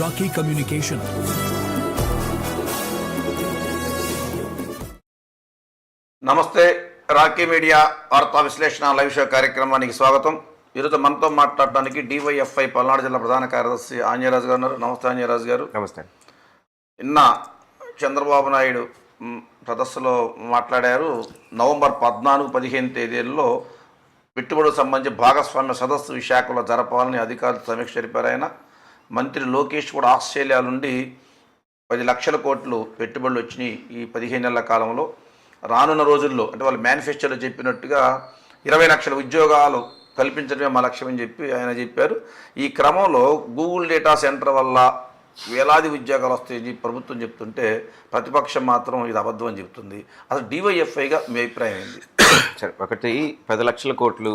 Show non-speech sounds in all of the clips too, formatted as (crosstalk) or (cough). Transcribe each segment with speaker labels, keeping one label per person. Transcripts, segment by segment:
Speaker 1: Rocky Communication.
Speaker 2: నమస్తే Rocky media వార్తా విశ్లేషణ లైవ్ షో కార్యక్రమానికి స్వాగతం. ఈరోజు మనతో మాట్లాడడానికి డివైఎఫ్ఐ పల్నాడు జిల్లా ప్రధాన కార్యదర్శి ఆంజయరాజు గారు ఉన్నారు. నమస్తే ఆంజయరాజు గారు.
Speaker 3: నమస్తే.
Speaker 2: నిన్న చంద్రబాబు నాయుడు సదస్సులో మాట్లాడారు. నవంబర్ పద్నాలుగు పదిహేను తేదీల్లో పెట్టుబడులకు సంబంధించి భాగస్వామ్య సదస్సు విశాఖలో జరపాలని అధికారులు సమీక్ష జరిపారు ఆయన. మంత్రి లోకేష్ కూడా ఆస్ట్రేలియా నుండి పది లక్షల కోట్లు పెట్టుబడులు వచ్చినాయి ఈ పదిహేను నెలల కాలంలో. రానున్న రోజుల్లో అంటే వాళ్ళు మేనిఫెస్టోలో చెప్పినట్టుగా ఇరవై లక్షల ఉద్యోగాలు కల్పించడమే మా లక్ష్యం అని చెప్పి ఆయన చెప్పారు. ఈ క్రమంలో గూగుల్ డేటా సెంటర్ వల్ల వేలాది ఉద్యోగాలు వస్తాయని ప్రభుత్వం చెప్తుంటే ప్రతిపక్షం మాత్రం ఇది అబద్ధం అని చెప్తుంది. అసలు డివైఎఫ్ఐగా మీ అభిప్రాయం ఏంది
Speaker 3: సరే ఒకటి పది లక్షల కోట్లు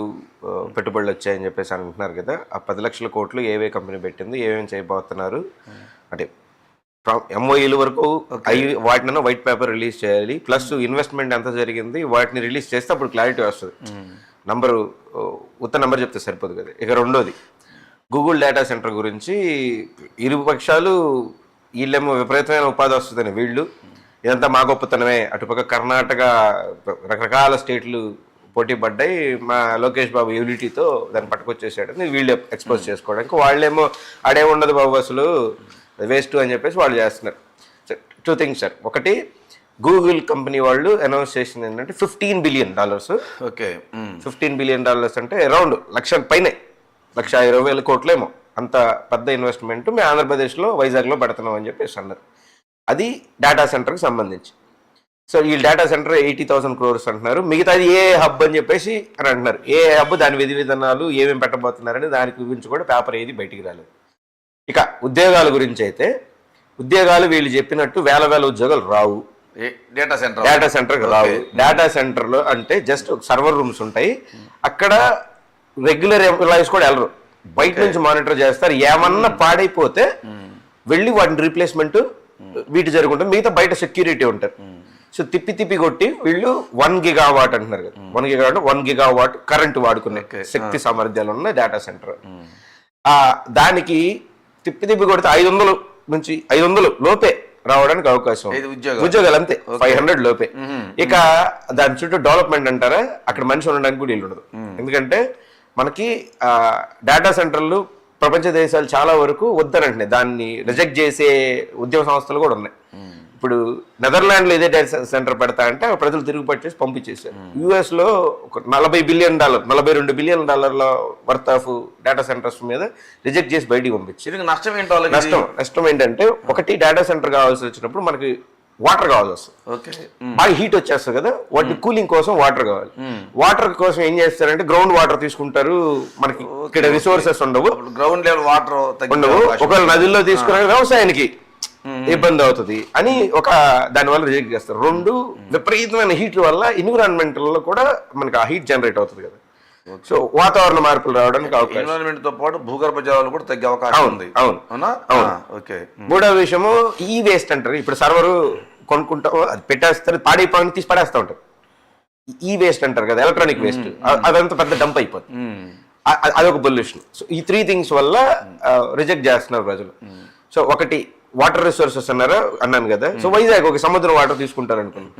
Speaker 3: పెట్టుబడులు వచ్చాయని చెప్పేసి అంటున్నారు కదా ఆ పది లక్షల కోట్లు ఏవే కంపెనీ పెట్టింది ఏమేమి చేయబోతున్నారు? అంటే ఎంఓఈల వరకు అవి వాటిని వైట్ పేపర్ రిలీజ్ చేయాలి ప్లస్ ఇన్వెస్ట్మెంట్ ఎంత జరిగింది వాటిని రిలీజ్ చేస్తే అప్పుడు క్లారిటీ వస్తుంది. నంబరు ఉత్త నెంబర్ చెప్తే సరిపోదు కదా. ఇక రెండోది గూగుల్ డేటా సెంటర్ గురించి ఇరు పక్షాలు వీళ్ళేమో విపరీతమైన ఉపాధి వస్తుందని వీళ్ళు ఇదంతా మా గొప్పతనమే. అటుపక్క కర్ణాటక రకరకాల స్టేట్లు పోటీ పడ్డాయి. మా లోకేష్ బాబు యూనిటీతో దాన్ని పట్టుకొచ్చేసాడని వీళ్ళు ఎక్స్పోజ్ చేసుకోవడానికి. వాళ్ళేమో అడే ఉండదు బాబు అసలు. వేస్ట్ అని చెప్పేసి వాళ్ళు చేస్తున్నారు. టూ థింగ్స్ సార్ ఒకటి గూగుల్ కంపెనీ వాళ్ళు అనౌన్స్ చేసింది ఏంటంటే fifteen billion dollars
Speaker 2: okay
Speaker 3: fifteen billion dollars అంటే అరౌండ్ లక్ష పైనే. లక్ష ఇరవై వేల కోట్లేమో. అంత పెద్ద ఇన్వెస్ట్మెంట్ మేము ఆంధ్రప్రదేశ్లో వైజాగ్లో పెడుతున్నాం అని చెప్పేసి అన్నారు. అది డేటా సెంటర్కి సంబంధించి. సో ఈ data center eighty thousand crores అంటున్నారు. మిగతాది ఏ హబ్ అని చెప్పేసి అని అంటున్నారు. ఏ హబ్ దాని విధి విధానాలు ఏమేమి పెట్టబోతున్నారని దాని గురించి కూడా పేపర్ ఏది బయటికి రాలేదు. ఇక ఉద్యోగాల గురించి అయితే ఉద్యోగాలు వీళ్ళు చెప్పినట్టు వేల వేల ఉద్యోగాలు రావు.
Speaker 2: డేటా సెంటర్
Speaker 3: డేటా సెంటర్ రావు. డేటా సెంటర్లో అంటే జస్ట్ సర్వర్ రూమ్స్ ఉంటాయి. అక్కడ రెగ్యులర్ ఎంప్లాయీస్ కూడా వెళ్ళరు. బయట నుంచి మానిటర్ చేస్తారు. ఏమన్నా పాడైపోతే వెళ్ళి వాటిని రీప్లేస్మెంట్ వీటి జరుగుతుంది మిగతా బయట సెక్యూరిటీ ఉంటారు సో తిప్పి తిప్పి కొట్టి వీళ్ళు వన్ గిగా వాట్ అంటున్నారు కదా. వన్ గిగా అంటే వన్ గిగా వాట్ కరెంట్ వాడుకునే శక్తి సామర్థ్యాలు ఉన్న డేటా సెంటర్ ఆ దానికి తిప్పి తిప్పి కొడితే ఐదు వందలు నుంచి ఐదు వందలు లోపే రావడానికి అవకాశం
Speaker 2: ఉద్యోగాలు.
Speaker 3: అంతే. ఫైవ్ హండ్రెడ్ లోపే. ఇక దాని చుట్టూ డెవలప్మెంట్ అంటారా? అక్కడ మనిషి ఉండడానికి కూడా ఇల్లు ఉండదు ఎందుకంటే మనకి డేటా సెంటర్లు ప్రపంచ దేశాలు చాలా వరకు వద్దనంటున్నాయి. దాన్ని రిజెక్ట్ చేసే ఉద్యమ సంస్థలు కూడా ఉన్నాయి. ఇప్పుడు నెదర్లాండ్లో ఇదే డేటా సెంటర్ పెడతా అంటే ప్రజలు తిరుగుబాటు చేసి పంపించేశారు. యుఎస్లో ఒక నలభై బిలియన్ డాలర్ నలభై రెండు బిలియన్ డాలర్ల వర్త్ ఆఫ్ డేటా సెంటర్స్ మీద రిజెక్ట్ చేసి బయటికి పంపించారు.
Speaker 2: నష్టం ఏంటో?
Speaker 3: నష్టం నష్టం ఏంటంటే ఒకటి డేటా సెంటర్ కావాల్సి వచ్చినప్పుడు మనకి వాటర్ కావాల్సి వస్తుంది
Speaker 2: ఓకే
Speaker 3: బాగా హీట్ వచ్చేస్తుంది కదా వాటిని కూలింగ్ కోసం వాటర్ కావాలి. వాటర్ కోసం ఏం చేస్తారంటే గ్రౌండ్ వాటర్ తీసుకుంటారు. మనకి ఇక్కడ రిసోర్సెస్ ఉండవు.
Speaker 2: గ్రౌండ్ లెవెల్ వాటర్
Speaker 3: ఉండవు. ఒకవేళ నదుల్లో తీసుకునే వ్యవసాయానికి ఇబ్బంది అవుతుంది అని ఒక దాని వల్ల రిజెక్ట్ చేస్తారు. రెండు విపరీతమైన హీట్ వల్ల ఎన్విరాన్మెంట్లో కూడా మనకి ఆ హీట్ జనరేట్ అవుతుంది కదా. సో వాతావరణ మార్పులు రావడానికి అవకాశం.
Speaker 2: ఎన్విరాన్మెంట్తో పాటు భూగర్భ జలాలు కూడా తగ్గే అవకాశం ఉంది.
Speaker 3: అవును,
Speaker 2: అవునా? ఓకే
Speaker 3: మూడో విషయము ఈ వేస్ట్ అంటారు. ఇప్పుడు సర్వర్ కొనుక్కుంటాం అది పెట్టేస్తారు పాడైపోయి తీసి పడేస్తూ ఉంటారు. ఈ వేస్ట్ అంటారు కదా ఎలక్ట్రానిక్ వేస్ట్ అదంతా పెద్ద డంప్ అయిపోతుంది. అదొక పొల్యూషన్ సో ఈ త్రీ థింగ్స్ వల్ల రిజెక్ట్ చేస్తున్నారు ప్రజలు. సో ఒకటి వాటర్ రిసోర్సెస్ అన్నారు అన్నాను కదా. సో వైజాగ్ ఒక సముద్రం వాటర్ తీసుకుంటారు అనుకున్నాను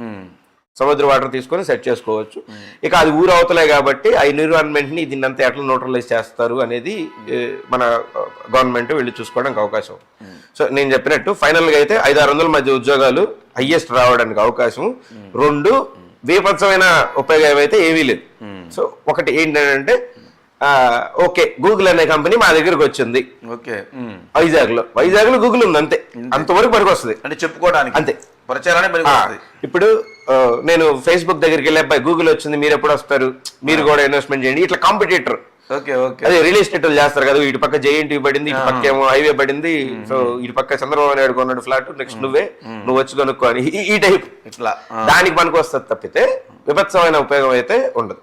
Speaker 3: సముద్ర వాటర్ తీసుకొని సెట్ చేసుకోవచ్చు. ఇక అది ఊరు అవుతలే కాబట్టి ఆ ఎన్విరాన్మెంట్ని దీన్ని అంతా ఎట్లా న్యూట్రలైజ్ చేస్తారు అనేది మన గవర్నమెంట్ వెళ్ళి చూసుకోవడానికి అవకాశం. సో నేను చెప్పినట్టు ఫైనల్గా అయితే ఐదు ఆరు వందల మధ్య ఉద్యోగాలు హైయెస్ట్ రావడానికి అవకాశం. రెండు బీభత్సమైన ఉపయోగం అయితే ఏమీ లేదు. సో ఒకటి ఏంటంటే ఓకే గూగుల్ అనే కంపెనీ మా దగ్గరకు వచ్చింది.
Speaker 2: ఓకే.
Speaker 3: వైజాగ్లో వైజాగ్లో గూగుల్ ఉంది అంతే. అంతవరకు పనికి వస్తుంది.
Speaker 2: అంటే చెప్పుకోవడానికి.
Speaker 3: అంతే.
Speaker 2: వస్తుంది.
Speaker 3: ఇప్పుడు నేను ఫేస్బుక్ దగ్గరికి వెళ్ళి అబ్బాయి గూగుల్ వచ్చింది మీరు ఎప్పుడు వస్తారు? మీరు కూడా ఇన్వెస్ట్మెంట్ చేయండి. ఇట్లా కాంపిటేటర్
Speaker 2: ఓకే ఓకే.
Speaker 3: అదే రియల్ ఎస్టేట్ చేస్తారు కదా ఇటు పక్క జేఎన్టీ పడింది ఇటు పక్క ఏమో హైవే పడింది సో ఇటు పక్క చంద్రబాబు నాయుడు కొన్నాడు ఫ్లాట్ నెక్స్ట్ నువ్వే నువ్వు వచ్చి కొనుక్కో అని. ఈ- టైప్
Speaker 2: ఇట్లా.
Speaker 3: దానికి పనికి వస్తుంది తప్పితే విభత్సమైన ఉపయోగం అయితే ఉండదు.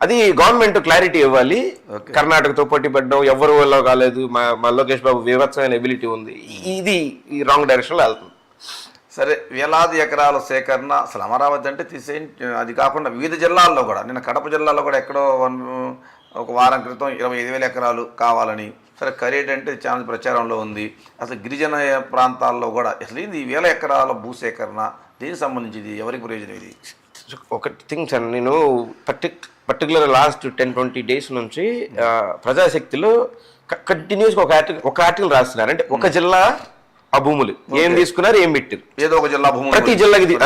Speaker 3: అది గవర్నమెంట్ క్లారిటీ ఇవ్వాలి. కర్ణాటకతో పోటీ పడడం ఎవరు వల్ల కాలేదు మా మా లోకేష్ బాబు విభత్సమైన ఎబిలిటీ ఉంది. ఇది రాంగ్ డైరెక్షన్లో వెళ్తుంది.
Speaker 2: సరే వేలాది ఎకరాల సేకరణ అసలు అమరావతి అంటే తీసే అది కాకుండా వివిధ జిల్లాల్లో కూడా నిన్న కడప జిల్లాలో కూడా ఎక్కడో వన్ ఒక వారం క్రితం ఇరవై ఐదు వేల ఎకరాలు కావాలని సరే కరేట్ అంటే చాలా ప్రచారంలో ఉంది. అసలు గిరిజన ప్రాంతాల్లో కూడా అసలు ఇది వేల ఎకరాల భూసేకరణ? దీనికి సంబంధించి ఇది ఎవరికి ప్రయోజనం ఇది?
Speaker 3: ఒక థింగ్ సార్ నేను పర్టి particular last ten twenty days నుంచి ప్రజాశక్తిలో కంటిన్యూస్గా ఒక ఆర్టికల్ ఒక ఆర్టికల్ రాస్తున్నారు. అంటే ఒక జిల్లా ఆ భూములు. ఏం తీసుకున్నారు ఏం పెట్టారు.
Speaker 2: ఏదో ఒక జిల్లా భూములు
Speaker 3: ప్రతి జిల్లాకి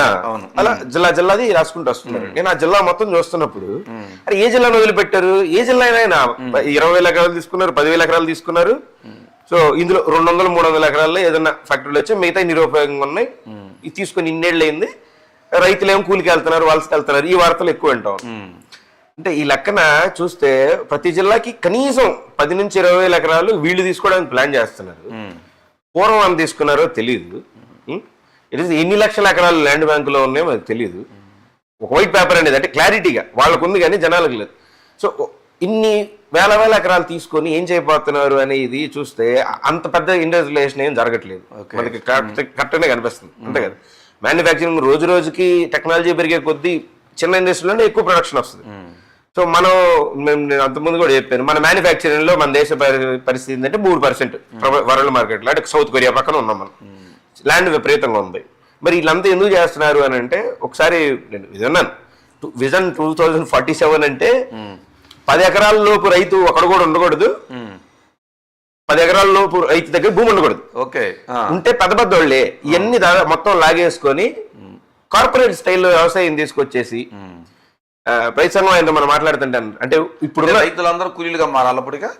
Speaker 3: అలా జిల్లా జిల్లాది రాసుకుంటూ వస్తున్నారు. నేను ఆ జిల్లా మొత్తం చూస్తున్నప్పుడు అరే ఏ జిల్లాను వదిలిపెట్టారు? ఏ జిల్లా అయినా ఇరవై వేల ఎకరాలు తీసుకున్నారు పదివేల ఎకరాలు తీసుకున్నారు. సో ఇందులో రెండు వందలు మూడు వందల ఎకరాల్లో ఏదైనా ఫ్యాక్టరీలు వచ్చి మిగతా నిరుపయోగంగా ఉన్నాయి. ఇది తీసుకొని ఇన్నేళ్ళు అయింది. రైతులు ఏమో కూలికి వెళ్తున్నారు వలసకి వెళ్తున్నారు ఈ వార్తలు ఎక్కువ వింటాం అంటే ఈ లెక్కన చూస్తే ప్రతి జిల్లాకి కనీసం పది నుంచి ఇరవై వేల ఎకరాలు వీళ్ళు తీసుకోవడానికి ప్లాన్ చేస్తున్నారు. పూర్వం అని తీసుకున్నారో తెలియదు it is ఎన్ని లక్షల ఎకరాలు ల్యాండ్ బ్యాంకులో ఉన్నాయో మనకు తెలియదు ఒక వైట్ పేపర్ అనేది అంటే క్లారిటీగా వాళ్ళకు ఉంది కానీ జనాలకు లేదు. సో ఇన్ని వేల వేల ఎకరాలు తీసుకొని ఏం చేయబోతున్నారు అనేది చూస్తే అంత పెద్ద ఇండస్ట్రియలైజేషన్ ఏం జరగట్లేదు. మనకి కరెక్ట్గానే కనిపిస్తుంది. అంతే కదా. మ్యానుఫ్యాక్చరింగ్ రోజు రోజుకి టెక్నాలజీ పెరిగే కొద్దీ చిన్న ఇండస్ట్రీలోనే ఎక్కువ ప్రొడక్షన్ వస్తుంది. సో మనం మేము నేను అంతకుముందు కూడా చెప్పాను మన మ్యానుఫ్యాక్చరింగ్లో మన దేశ పరి- పరిస్థితి ఏంటంటే మూడు పర్సెంట్ వరల్డ్ మార్కెట్లో అంటే సౌత్ కొరియా పక్కన ఉన్నాం మనం. ల్యాండ్ విపరీతంగా ఉంది. మరి వీళ్ళంతా ఎందుకు చేస్తున్నారు అని అంటే ఒకసారి నేను ఇది అన్నాను. Vision two thousand forty seven అంటే పది ఎకరాల లోపు రైతు ఒకడు కూడా ఉండకూడదు. పది ఎకరాల లోపు రైతు దగ్గర భూమి ఉండకూడదు.
Speaker 2: ఓకే.
Speaker 3: ఉంటే పెద్ద పెద్ద వాళ్ళే. ఇవన్నీ మొత్తం లాగేసుకొని కార్పొరేట్ స్టైల్లో వ్యవసాయం తీసుకొచ్చేసి ఆ, రైతు సంఘం ఆయన మనం మాట్లాడుతుంటాను అంటే ఇప్పుడు
Speaker 2: రైతులందరూ కూలీలుగా మారాలి అప్పటిగా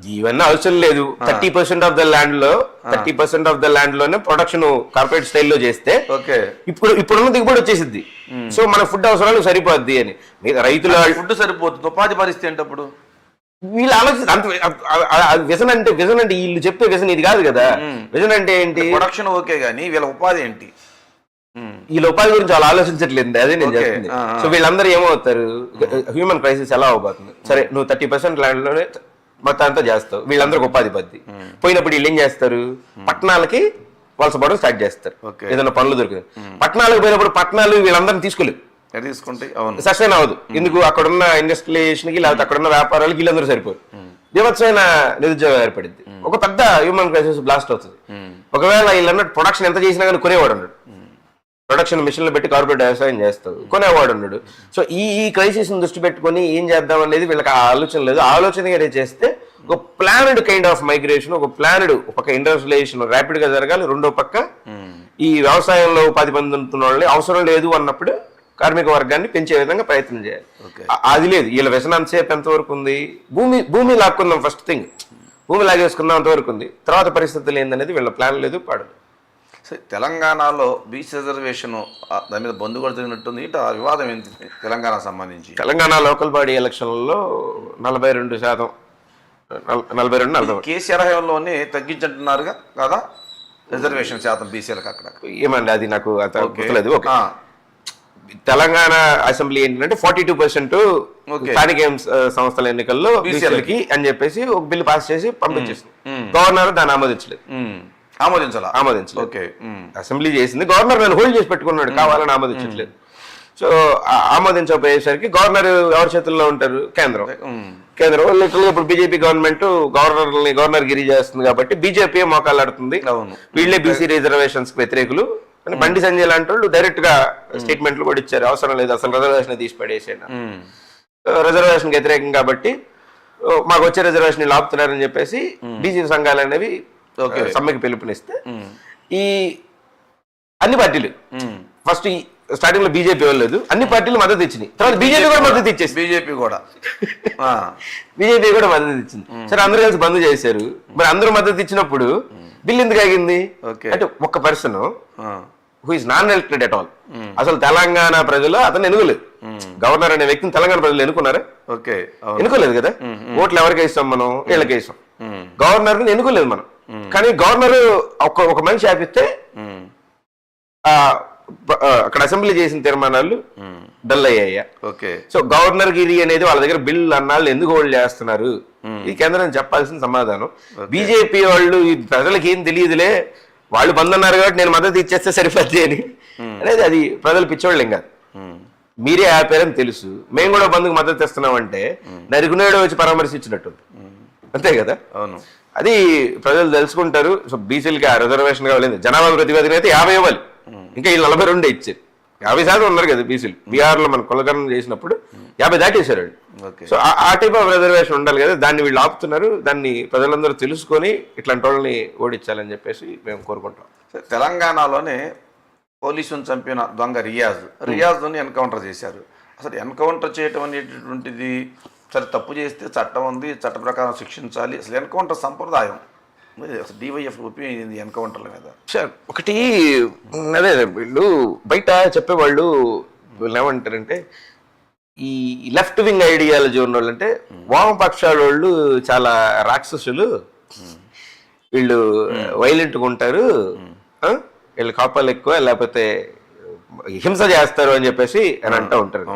Speaker 3: ఇవన్నీ అవసరం లేదు. థర్టీ పర్సెంట్ ఆఫ్ ద ల్యాండ్లో థర్టీ పర్సెంట్ ఆఫ్ ద ల్యాండ్లోనే ప్రొడక్షన్ కార్పొరేట్ స్టైల్లో చేస్తే
Speaker 2: ఓకే.
Speaker 3: ఇప్పుడు ఇప్పుడున్న దిగుబడి వచ్చేసిద్ది. సో మన ఫుడ్ అవసరాలు సరిపోద్ది అని. రైతుల
Speaker 2: ఫుడ్ సరిపోతుంది ఉపాధి పరిస్థితి ఏంటి అప్పుడు?
Speaker 3: వీళ్ళు ఆలోచి అంత వ్యసన్ అంటే వ్యసన్ అంటే వీళ్ళు చెప్పే వ్యసన్ ఇది కాదు కదా. వ్యసన్ అంటే ఏంటి?
Speaker 2: ప్రొడక్షన్ ఓకే కానీ వీళ్ళ ఉపాధి ఏంటి.
Speaker 3: వీళ్ళ ఉపాధి గురించి వాళ్ళు ఆలోచించట్లేదు అదే నేను. చెప్తుంది. సో వీళ్ళందరూ ఏమవుతారు? హ్యూమన్ క్రైసిస్ ఎలా అవబోతుంది? సరే నువ్వు థర్టీ పర్సెంట్ ల్యాండ్లోనే మొత్తం అంతా చేస్తావు. వీళ్ళందరికి ఉపాధి పద్ది పోయినప్పుడు వీళ్ళు ఏం చేస్తారు? పట్టణాలకి వలస పోవడం స్టార్ట్ చేస్తారు. ఏదైనా పనులు దొరికింది పట్టణాలకు పోయినప్పుడు పట్టణాలు వీళ్ళందరినీ
Speaker 2: ఎక్కడ తీసుకుంటే? అవును.
Speaker 3: సస్టైన్ అవ్వదు. ఎందుకు? అక్కడున్న ఇండస్ట్రియలైజేషన్కి లేకపోతే అక్కడున్న వ్యాపారాలకి వీళ్ళందరూ సరిపోరు. వివత్సమైన నిరుద్యోగం ఏర్పడింది. ఒక పెద్ద హ్యూమన్ క్రైసిస్ బ్లాస్ట్ అవుతుంది. ఒకవేళ వీళ్ళన్నట్టు ప్రొడక్షన్ ఎంత చేసినా కానీ కొనేవాడు అన్నాడు. ప్రొడక్షన్ మిషన్లు పెట్టి కార్పొరేట్ వ్యవసాయం చేస్తావు కొనేవాడు ఉన్నాడు. సో ఈ ఈ క్రైసిస్ దృష్టి పెట్టుకొని ఏం చేద్దాం అనేది వీళ్ళకి ఆ ఆలోచన లేదు. ఆలోచన చేస్తే ఒక ప్లానెడ్ కైండ్ ఆఫ్ మైగ్రేషన్ ఒక ప్లానెడ్ ఒక ఇండస్ట్రియలైజేషన్ ర్యాపిడ్గా జరగాలి. రెండో పక్క ఈ వ్యవసాయంలో ఉపాధి పొందుతున్న వాళ్ళని అవసరం లేదు అన్నప్పుడు కార్మిక వర్గాన్ని పెంచే విధంగా ప్రయత్నం చేయాలి. అది లేదు. వీళ్ళ వ్యసనం సేపు ఎంతవరకు ఉంది? భూమి భూమి లాక్కుందాం ఫస్ట్ థింగ్ భూమి లాగేసుకుందాం అంతవరకు ఉంది. తర్వాత పరిస్థితులు ఏందనేది వీళ్ళ ప్లాన్ లేదు పాడు
Speaker 2: సరే, తెలంగాణలో బీచ్ రిజర్వేషన్ దాని మీద బంధు కూడా తిరిగినట్టుంది. ఇటు ఆ వివాదం ఏంటి తెలంగాణ సంబంధించి?
Speaker 3: తెలంగాణ లోకల్ బాడీ ఎలక్షన్లలో నలభై రెండు శాతం నల- నలభై రెండు నలభై
Speaker 2: కేసీఆర్ హయాంలోనే తగ్గించంటున్నారుగా కదా? రిజర్వేషన్ శాతం బీసీలకు అక్కడ
Speaker 3: ఏమండి అది నాకు. గుర్తులేదు. తెలంగాణ అసెంబ్లీ ఏంటంటే ఫార్టీ టూ పర్సెంట్. స్థానిక సంస్థల ఎన్నికల్లో బీసీలకి. అని చెప్పేసి ఒక బిల్లు పాస్ చేసి పంపించేసింది. గవర్నర్ దాన్ని ఆమోదించలేదు.
Speaker 2: ఆమోదించాలా?
Speaker 3: ఆమోదించలేదు.
Speaker 2: ఓకే
Speaker 3: అసెంబ్లీ చేసింది గవర్నర్ నన్ను హోల్డ్ చేసి పెట్టుకున్నాడు కావాలని ఆమోదించట్లేదు. సో ఆమోదించకపోయేసరికి గవర్నర్ ఎవరి చేతుల్లో ఉంటారు? కేంద్రం. కేంద్రం. లిటరల్ ఇప్పుడు బీజేపీ గవర్నమెంట్ గవర్నర్ గవర్నర్ గిరి చేస్తుంది కాబట్టి బీజేపీ మోకాలాడుతుంది. వీళ్ళే బీసీ రిజర్వేషన్స్ వ్యతిరేకులు. అని బండి సంజయ్ లాంటి వాళ్ళు డైరెక్ట్గా స్టేట్మెంట్లు కూడా ఇచ్చారు. అవసరం లేదు అసలు రిజర్వేషన్ తీసి పడేసాను రిజర్వేషన్ వ్యతిరేకం కాబట్టి మాకు వచ్చే రిజర్వేషన్ ఆపుతున్నారని చెప్పేసి బీసీ సంఘాలు అనేవి సమ్మెకి పిలుపునిస్తే. ఈ అన్ని పార్టీలు. ఫస్ట్ ఈ స్టార్టింగ్లో బీజేపీ వాళ్ళు అన్ని పార్టీలు మద్దతు ఇచ్చినాయి. తర్వాత బీజేపీ కూడా మద్దతు ఇచ్చేసి
Speaker 2: బీజేపీ కూడా. (laughs)
Speaker 3: బీజేపీ కూడా మద్దతు ఇచ్చింది. సరే అందరూ కలిసి బంద్ చేశారు. మరి అందరూ మద్దతు ఇచ్చినప్పుడు బిల్ ఎందుకు ఆగింది?
Speaker 2: ఓకే.
Speaker 3: అంటే ఒక్క person who is non elected at all అసలు తెలంగాణ ప్రజలు అతను ఎనుగులేదు గవర్నర్ అనే వ్యక్తిని తెలంగాణ ప్రజలు ఎన్నుకున్నారా?
Speaker 2: ఓకే
Speaker 3: ఎన్నుకోలేదు కదా? ఓట్లు ఎవరికి ఇస్తాం మనం? వీళ్ళకి ఇస్తాం. గవర్నర్ ఎన్నుకోలేదు మనం. కానీ గవర్నర్ ఒక ఒక మనిషి ఆపిస్తే అక్కడ అసెంబ్లీ చేసిన తీర్మానాలు. డల్ అయ్యాయా.
Speaker 2: ఓకే.
Speaker 3: సో గవర్నర్ గిరి అనేది వాళ్ళ దగ్గర బిల్ అన్నాళ్ళు ఎందుకు హోల్డ్ చేస్తున్నారు? ఈ కేంద్రం చెప్పాల్సిన సమాధానం. బీజేపీ వాళ్ళు ఈ ప్రజలకు ఏం తెలియదులే వాళ్ళు బంద్ అన్నారు కాబట్టి నేను మద్దతు ఇచ్చేస్తే సరిపోద్ది అని. అనేది అది ప్రజలు పిచ్చోళ్ళు ఇంకా. మీరే ఆపారని తెలుసు. మేము కూడా బంధుకు మద్దతు ఇస్తున్నామంటే నరికునేడు వచ్చి పరామర్శించినట్టు అంతే కదా?
Speaker 2: అవును.
Speaker 3: అది ప్రజలు తెలుసుకుంటారు. సో బీసీలకి ఆ రిజర్వేషన్ కావాలి జనాభా ప్రతిపాదన అయితే యాభై ఇవ్వాలి. ఇంకా వీళ్ళు నలభై రెండే ఇచ్చారు. యాభై శాతం ఉన్నారు కదా బీసీలు. బీహార్లో మన కులకరణ చేసినప్పుడు యాభై దాటేశారు సో ఆ- టైప్ ఆఫ్ రిజర్వేషన్ ఉండాలి కదా. దాన్ని వీళ్ళు ఆపుతున్నారు. దాన్ని ప్రజలందరూ తెలుసుకొని ఇట్లాంటి వాళ్ళని ఓడించాలని చెప్పేసి మేము కోరుకుంటాం.
Speaker 2: తెలంగాణలోనే పోలీసును చంపిన దొంగ రియాజ్. రియాజ్ని ఎన్కౌంటర్ చేశారు. అసలు ఎన్కౌంటర్ చేయటం అనేటటువంటిది సరే తప్పు చేస్తే చట్టం ఉంది చట్ట ప్రకారం శిక్షించాలి. అసలు ఎన్కౌంటర్ సంప్రదాయం. డివైఎఫ్ ఇది ఎన్కౌంటర్ల మీద?
Speaker 3: సార్ ఒకటి అదే వీళ్ళు బయట చెప్పేవాళ్ళు వీళ్ళు ఏమంటారంటే ఈ లెఫ్ట్ వింగ్ ఐడియాలజీ ఉన్న వాళ్ళు అంటే వామపక్షాల వాళ్ళు చాలా రాక్షసులు. వీళ్ళు వైలెంట్గా ఉంటారు? వీళ్ళు కాపాలు ఎక్కువ లేకపోతే హింస చేస్తారు అని చెప్పేసి అని అంటూ ఉంటారు.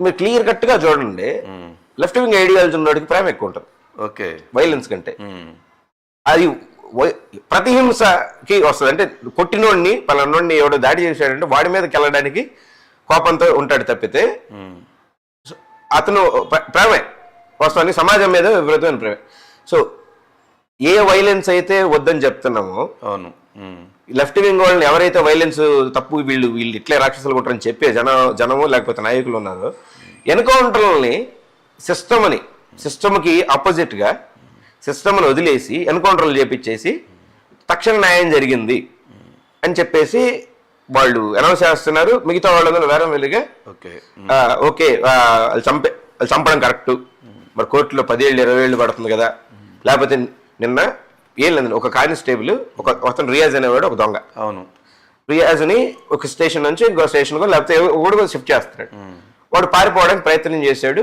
Speaker 3: మీరు క్లియర్ కట్గా చూడండి. లెఫ్ట్ వింగ్ ఐడియాలజీ ఉన్నవాడికి ప్రేమ ఎక్కువ ఉంటుంది.
Speaker 2: ఓకే.
Speaker 3: వైలెన్స్ కంటే. అది ప్రతిహింసకి వస్తుంది. అంటే కొట్టినోడిని పలానోడిని ఎవడో దాడి చేశాడంటే వాడి మీదకి వెళ్ళడానికి కోపంతో ఉంటాడు తప్పితే. అతను ప్ర- ప్రేమే. వస్తుంది సమాజం మీద విపరీతమైన ప్రేమ. సో ఏ వైలెన్స్ అయితే వద్దని చెప్తున్నామో
Speaker 2: అవును.
Speaker 3: లెఫ్ట్ వింగ్ వాళ్ళని ఎవరైతే వైలెన్స్ తప్పు వీళ్ళు వీళ్ళు ఇట్లే రాక్షసులు ఉంటారని చెప్పే జన జనము లేకపోతే నాయకులు ఉన్నారో ఎన్కౌంటర్లని సిస్టమ్ అని సిస్టమ్కి ఆపోజిట్గా సిస్టమ్ని వదిలేసి ఎన్కౌంటర్లు చేపించేసి తక్షణ న్యాయం జరిగింది అని చెప్పేసి వాళ్ళు అనౌన్స్ చేస్తున్నారు. మిగతా వాళ్ళందరూ వేరే వెళ్ళిగా
Speaker 2: ఓకే.
Speaker 3: ఓకే వాళ్ళు చంపే వాళ్ళు చంపడం కరెక్ట్ మరి కోర్టులో పదేళ్ళు ఇరవై ఏళ్ళు పడుతుంది కదా. లేకపోతే నిన్న ఏం లేదండి ఒక కానిస్టేబుల్ ఒక అతను రియాజ్ అనేవాడు ఒక దొంగ.
Speaker 2: అవును.
Speaker 3: రియాజ్ని ఒక స్టేషన్ నుంచి ఇంకో స్టేషన్కో లేకపోతే ఊడికో షిఫ్ట్ చేస్తున్నాడు. వాడు పారిపోవడానికి ప్రయత్నం చేశాడు.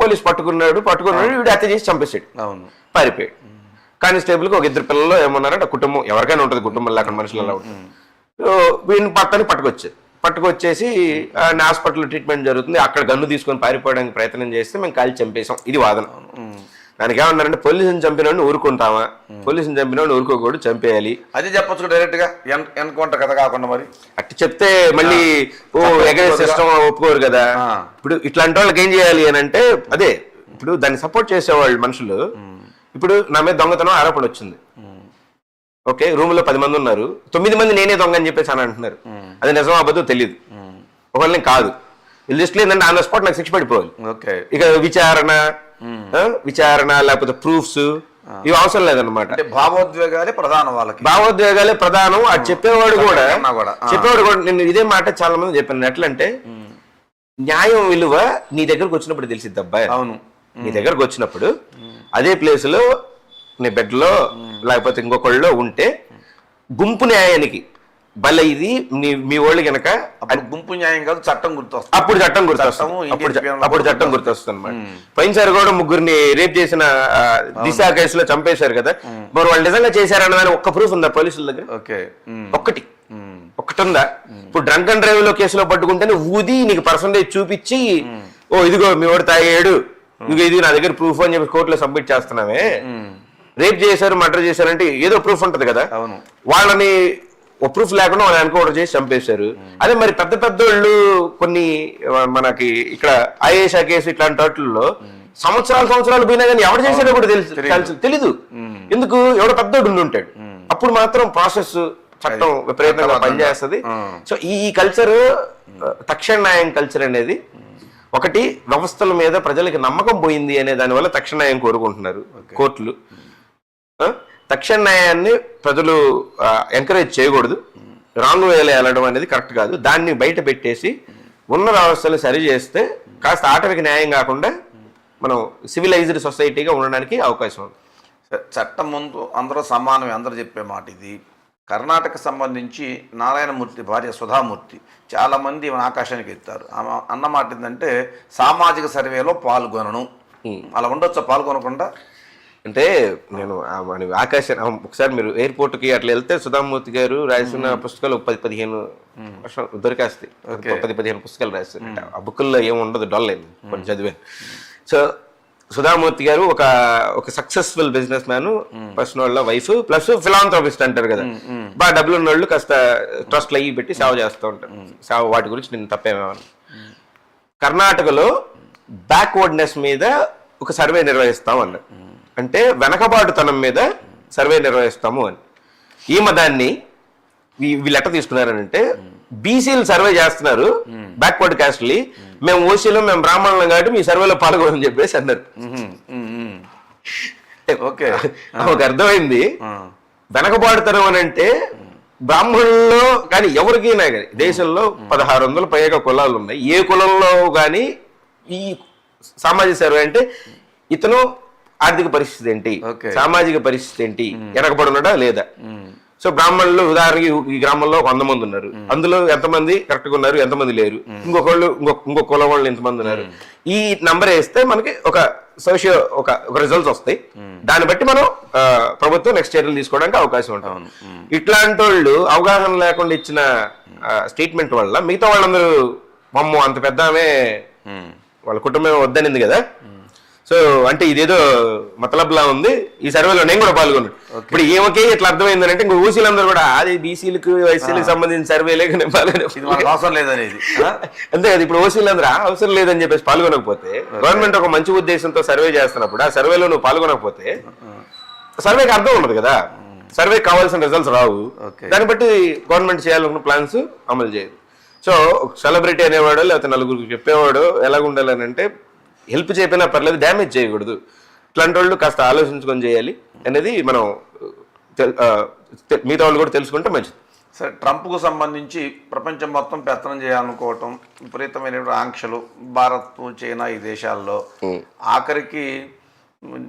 Speaker 3: పోలీస్ పట్టుకున్నాడు పట్టుకున్నాడు వీడు హత్య చేసి చంపేశాడు.
Speaker 2: అవును.
Speaker 3: పారిపోయాడు. కానిస్టేబుల్కి ఒక ఇద్దరు పిల్లలు ఏమన్నారంటే కుటుంబం ఎవరికైనా ఉంటుంది కుటుంబంలో అక్కడ మనుషులు అలా ఉంటుంది. సో వీడిని పక్కన పట్టుకొచ్చారు. పట్టుకొచ్చేసి ఆయన హాస్పిటల్లో ట్రీట్మెంట్ జరుగుతుంది. అక్కడ గన్ను తీసుకొని పారిపోవడానికి ప్రయత్నం చేస్తే మేము కాల్చి చంపేశాం. ఇది వాదన. దానికి ఏమన్నారంటే పోలీసుని చంపినోడిని ఊరుకుంటామా? పోలీసుని చంపినోడిని ఊరుకోకూడదు చంపేయాలి.
Speaker 2: అది చెప్పొచ్చు డైరెక్ట్గా ఎన్ ఎన్కౌంటర్ కథ కాకుండా మరి.
Speaker 3: అట్టి చెప్తే మళ్ళీ ఓ ఎగరే సిస్టమ్ ఒప్పుకోరు కదా. ఇప్పుడు ఇట్లాంటి వాళ్ళకి ఏం చేయాలి అని అంటే అదే ఇప్పుడు దాన్ని సపోర్ట్ చేసేవాళ్ళు మనుషులు ఇప్పుడు నా మీద దొంగతనం ఆరోపణ వచ్చింది. ఓకే రూమ్లో పది మంది ఉన్నారు. తొమ్మిది మంది నేనే దొంగ అని చెప్పేసి అని అంటున్నారు. అది నిజం అబద్ధం తెలియదు ఒకవేళ కాదు. లిస్ట్ ఏంటంటే ఆన్ ద స్పాట్ నాకు శిక్ష పడిపోవాలి
Speaker 2: ఓకే.
Speaker 3: ఇక విచారణ ఆ, విచారణ లేకపోతే ప్రూఫ్స్ ఇవి అవసరం లేదన్నమాట.
Speaker 2: అంటే భావోద్వేగాలే ప్రధానం వాళ్ళకి.
Speaker 3: భావోద్వేగాలే ప్రధానం అది చెప్పేవాడు కూడా. చెప్పేవాడు కూడా నేను ఇదే మాట చాలా మంది చెప్పాను. ఎట్లంటే న్యాయం విలువ నీ దగ్గరకు వచ్చినప్పుడు తెలిసిద్ది అబ్బాయి.
Speaker 2: అవును.
Speaker 3: నీ దగ్గరకు వచ్చినప్పుడు అదే ప్లేస్లో నీ బెడ్లో లేకపోతే ఇంకొకళ్ళలో ఉంటే గుంపు న్యాయానికి భలే ఇది నీ మీ వాళ్ళు
Speaker 2: అప్పుడు గుంపు న్యాయం కాదు చట్టం గుర్తొస్తుంది.
Speaker 3: అప్పుడు చట్టం గుర్తొస్తుంది. అప్పుడు చట్టం గుర్తొస్తుంది అనమాట పోయినసారి కూడా ముగ్గురిని రేప్ చేసిన దిశ కేసులో చంపేశారు కదా. మరి వాళ్ళు నిజంగా చేశారన్న దాని ఒక్క ప్రూఫ్ ఉందా పోలీసుల దగ్గర?
Speaker 2: ఓకే.
Speaker 3: ఒక్కటి. ఒకటి ఉందా? ఇప్పుడు డ్రంక్ అండ్ డ్రైవ్లో కేసులో పట్టుకుంటేనే ఊది నీకు పర్సంటేజ్ చూపించి ఓ ఇదిగో మీ వాడు తాగాడు. ఇదిగో ఇది నా దగ్గర ప్రూఫ్ అని చెప్పి కోర్టులో సబ్మిట్ చేస్తున్నావే. రేప్ చేశారు మర్డర్ చేశారంటే ఏదో ప్రూఫ్ ఉంటది కదా.
Speaker 2: అవును.
Speaker 3: వాళ్ళని ఓ ప్రూఫ్ లేకుండా వాళ్ళు ఎన్కౌంటర్ చేసి చంపేశారు. అదే మరి పెద్ద పెద్ద వాళ్ళు కొన్ని మనకి ఇక్కడ ఐఏషా కేసు ఇట్లాంటి వాటిల్లో సంవత్సరాలు సంవత్సరాలు పోయినా కానీ ఎవరు చేశారో కూడా తెలుసు తెలీదు. ఎందుకు? ఎవడో పెద్దోడు ఉండి ఉంటాడు. అప్పుడు మాత్రం ప్రాసెస్ చట్టం విపరీతంగా. పనిచేస్తుంది. సో ఈ కల్చర్ తక్షణ న్యాయం కల్చర్ అనేది ఒకటి వ్యవస్థల మీద ప్రజలకి నమ్మకం పోయింది అనే దానివల్ల తక్షణ న్యాయం కోరుకుంటున్నారు కోర్టులు? తక్షణ న్యాయాన్ని ప్రజలు ఎంకరేజ్ చేయకూడదు. రాంగ్ వేలో వెళ్ళడం అనేది కరెక్ట్ కాదు. దాన్ని బయట పెట్టేసి ఉన్న వ్యవస్థలు సరి చేస్తే కాస్త ఆటవిక న్యాయం కాకుండా మనం సివిలైజ్డ్ సొసైటీగా ఉండడానికి అవకాశం ఉంది.
Speaker 2: చట్టం ముందు అందరూ సమానమే అందరూ చెప్పే మాట ఇది. కర్ణాటక సంబంధించి నారాయణమూర్తి భార్య సుధామూర్తి చాలామంది ఆకాశానికి ఎత్తారు. ఆమె అన్నమాట ఏంటంటే సామాజిక సర్వేలో పాల్గొనను. అలా ఉండొచ్చా పాల్గొనకుండా?
Speaker 3: అంటే నేను ఆకాశ ఒకసారి మీరు ఎయిర్పోర్ట్కి అట్లా వెళ్తే సుధామూర్తి గారు రాసిన పుస్తకాలు పది పదిహేను దొరికేస్తాయి. పది పదిహేను పుస్తకాలు రాస్తారు ఆ బుక్కుల్లో ఏమి ఉండదు డొల్ అయింది. కొంచెం చదివాను. సో సుధామూర్తి గారు ఒక ఒక సక్సెస్ఫుల్ బిజినెస్ మ్యాన్ పర్సన్ వాళ్ళ వైఫ్ ప్లస్ ఫిలాంథ్రోపిస్ట్ అంటారు కదా. బాగా డబ్బులు ఉన్న వాళ్ళు కాస్త ట్రస్ట్లు అయ్యి పెట్టి సేవ చేస్తూ ఉంటారు. సేవ వాటి గురించి నేను తప్పేమేమని కర్ణాటకలో బ్యాక్వర్డ్నెస్ మీద ఒక సర్వే నిర్వహిస్తాం అన్నారు వెనకబాటుతనం మీద సర్వే నిర్వహిస్తాము అని. ఈమె దాన్ని వీ- వీళ్ళు ఎట్ట తీసుకున్నారనంటే బీసీలు సర్వే చేస్తున్నారు బ్యాక్వర్డ్ క్యాస్ట్లీ మేము ఓసీలో మేము బ్రాహ్మణులం కాబట్టి మీ సర్వేలో పాల్గొనని చెప్పేసి అన్నారు.
Speaker 2: ఓకే. (laughs)
Speaker 3: ఒక అర్థమైంది. వెనకబాటుతనం అని అంటే బ్రాహ్మణుల్లో కానీ ఎవరికైనా కానీ దేశంలో పదహారు వందల పైగా కులాలు ఉన్నాయి. ఏ కులంలో కానీ ఈ సామాజిక సర్వే అంటే ఇతను ఆర్థిక పరిస్థితి ఏంటి. సామాజిక పరిస్థితి ఏంటి? వెనకబడున్నాడా లేదా? సో బ్రాహ్మణులు ఉదాహరణకి ఈ గ్రామంలో వంద మంది ఉన్నారు. అందులో ఎంతమంది కరెక్ట్గా ఉన్నారు ఎంతమంది లేరు? ఇంకొకళ్ళు ఇంకొక ఇంకొక కులం వాళ్ళు ఎంతమంది ఉన్నారు? ఈ నంబర్ వేస్తే మనకి ఒక సోషియో ఒక ఒక రిజల్ట్స్ వస్తాయి. దాన్ని బట్టి మనం ప్రభుత్వం నెక్స్ట్ చర్యలు తీసుకోవడానికి అవకాశం ఉంటుంది. ఇట్లాంటి వాళ్ళు అవగాహన లేకుండా ఇచ్చిన స్టేట్మెంట్ వల్ల మిగతా వాళ్ళందరూ మమ్మ అంత పెద్ద ఆమె వాళ్ళ కుటుంబం వద్దనింది కదా? సో అంటే ఇదేదో మతలబ్లా ఉంది. ఈ సర్వేలో నేను కూడా పాల్గొన్నాను. ఇప్పుడు ఏమకే ఇట్లా అర్థమైందంటే ఇంకో ఊసీలందరూ కూడా అది బీసీలకు వైసీలకు సంబంధించిన సర్వేలే
Speaker 2: అవసరం లేదనేది? (laughs)
Speaker 3: అంతే కదా ఇప్పుడు ఓసీలందరూ "ఆ, అవసరం లేదని చెప్పేసి పాల్గొనకపోతే గవర్నమెంట్ ఒక మంచి ఉద్దేశంతో సర్వే చేస్తున్నప్పుడు ఆ సర్వేలో నువ్వు పాల్గొనకపోతే సర్వేకి అర్థం ఉండదు కదా. సర్వే కావాల్సిన రిజల్ట్స్ రావు. దాన్ని బట్టి గవర్నమెంట్ చేయాలనుకున్న ప్లాన్స్ అమలు చేయదు. సో సెలబ్రిటీ అనేవాడు లేకపోతే నలుగురికి చెప్పేవాడు ఎలాగ ఉండాలని అంటే హెల్ప్ చేయకపోయినా పర్లేదు డ్యామేజ్ చేయకూడదు. ఇట్లాంటి వాళ్ళు కాస్త ఆలోచించుకొని చేయాలి అనేది మనం మిగతా వాళ్ళు కూడా తెలుసుకుంటే మంచిది.
Speaker 2: సరే ట్రంప్కు సంబంధించి ప్రపంచం మొత్తం పెత్తనం చేయాలనుకోవటం విపరీతమైన ఆంక్షలు భారత్ చైనా ఈ దేశాల్లో. ఆఖరికి